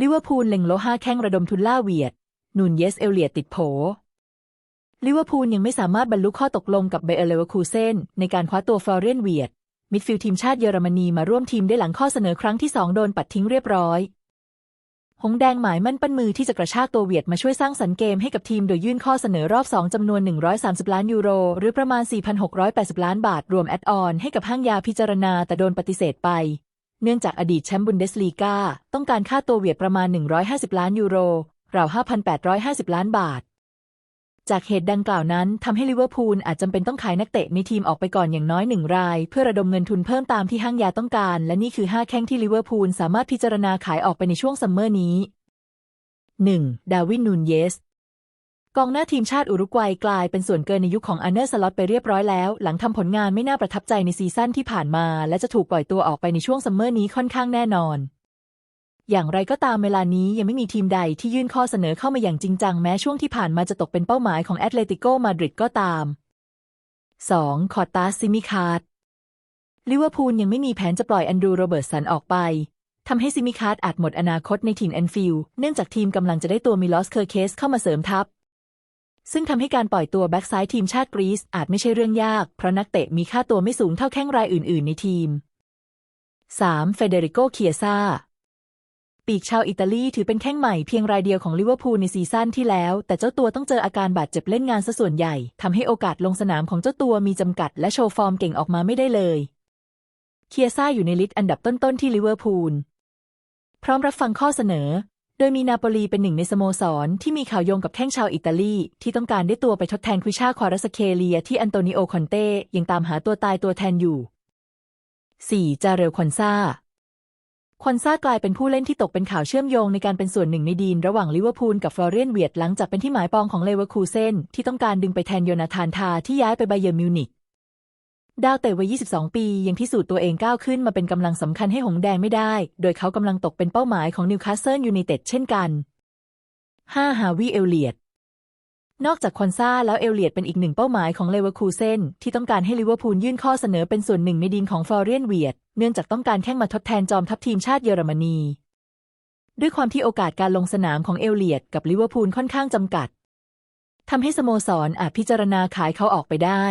ลิเวอร์พูลเล็งโลห้าแข้งระดมทุนล่าเวียด นูนเยสเอลเลียตติดโผลิเวอร์พูลยังไม่สามารถบรรลุข้อตกลงกับเบเอเลว์คูเซนในการคว้าตัวฟลอเรนเวียด มิดฟิลด์ทีมชาติเยอรมนีมาร่วมทีมได้หลังข้อเสนอครั้งที่สองโดนปัดทิ้งเรียบร้อย หงแดงหมายมั่นปั้นมือที่จะกระชากตัวเวียดมาช่วยสร้างสรรค์เกมให้กับทีมโดยยื่นข้อเสนอรอบ2จำนวน 130 ล้านยูโร หรือประมาณ 4,680 ล้านบาทรวมแอดออนให้กับห้างยาพิจารณาแต่โดนปฏิเสธไป เนื่องจากอดีตแชมป์บุนเดสลีกาต้องการค่าตัวเวียดประมาณ 150 ล้านยูโรราว5,850 ล้านบาท จากเหตุดังกล่าวนั้นทำให้ลิเวอร์พูลอาจจำเป็นต้องขายนักเตะในทีมออกไปก่อนอย่างน้อยหนึ่งราย เพื่อระดมเงินทุนเพิ่มตามที่ห้างยาต้องการ และนี่คือ 5 แข้งที่ลิเวอร์พูลสามารถพิจารณาขายออกไปในช่วงซัมเมอร์นี้ 1. ดาวินนูนเยส กองหน้าทีมชาติอุรุกวัยกลายเป็นส่วนเกินในยุคของอันเนอร์สล็อตไปเรียบร้อยแล้ว หลังทำผลงานไม่น่าประทับใจในซีซั่นที่ผ่านมา และจะถูกปล่อยตัวออกไปในช่วงซัมเมอร์นี้ค่อนข้างแน่นอน อย่างไรก็ตามเวลานี้ยังไม่มีทีมใดที่ยื่นข้อเสนอเข้ามาอย่างจริงจังแม้ช่วงที่ผ่านมาจะตกเป็นเป้าหมายของแอตเลติโกมาดริดก็ตาม 2. คอร์ตาซิมิคาร์ดลิเวอร์พูลยังไม่มีแผนจะปล่อยแอนดรูโรเบิร์ตสันออกไปทำให้ซิมิคาร์ดอาจหมดอนาคตในทีมแอนฟิลด์เนื่องจากทีมกำลังจะได้ตัวมิลอสเคอร์เคสเข้ามาเสริมทัพ ซึ่งทำให้การปล่อยตัวแบ็กซ้ายทีมชาติกรีซอาจไม่ใช่เรื่องยาก เพราะนักเตะมีค่าตัวไม่สูงเท่าแข้งรายอื่น ๆ ในทีม 3. เฟเดริโกเคียซาปีกชาวอิตาลีถือเป็นแข้งใหม่เพียงรายเดียวของลิเวอร์พูลในซีซั่นที่แล้ว แต่เจ้าตัวต้องเจออาการบาดเจ็บเล่นงานซะส่วนใหญ่ทำให้โอกาสลงสนามของเจ้าตัวมีจำกัดและโชว์ฟอร์มเก่งออกมาไม่ได้เลย เคียซ่าอยู่ในลิสต์อันดับต้นๆที่ลิเวอร์พูล พร้อมรับฟังข้อเสนอ ดยมีนาโปลีเป็นหนึ่งในสโมสร ที่มีข่าวโยงกับแข้งชาวอิตาลี ที่ต้องการได้ตัวไปทดแทนควิชาควารัสเคเลียที่อันโตนิโอคอนเต้ยังตามหาตัวตายตัวแทนอยู่ 4. จาเรลคอนซาคอนซากลายเป็นผู้เล่นที่ตกเป็นข่าวเชื่อมโยงในการเป็นส่วนหนึ่งในดีนระหว่างลิเวอร์พูลกับฟลอเรียนเวียดหลังจากเป็นที่หมายปองของเลเวอร์คูเซนที่ต้องการดึงไปแทนโยนาธานทาที่ย้ายไปไบเยอร์มิวนิก ดาวเตะวัย 22 ปี ยังพิสูจน์ตัวเองก้าวขึ้นมาเป็นกำลังสำคัญให้หงแดงไม่ได้ โดยเขากำลังตกเป็นเป้าหมายของนิวคาสเซิลยูไนเต็ดเช่นกัน 5. ฮาวิเอลเลียดนอกจากคอนซาแล้วเอลเลียดเป็นอีกหนึ่งเป้าหมายของเลเวอร์คูเซนที่ต้องการให้ลิเวอร์พูลยื่นข้อเสนอเป็นส่วนหนึ่งในดีนของฟลอเรียนเวียดเนื่องจากต้องการแข่งมาทดแทนจอมทัพทีมชาติเยอรมนี ด้วยความที่โอกาสการลงสนามของเอลเลียดกับลิเวอร์พูลค่อนข้างจำกัดทำให้สโมสรอาจพิจารณาขายเขาออกไปได้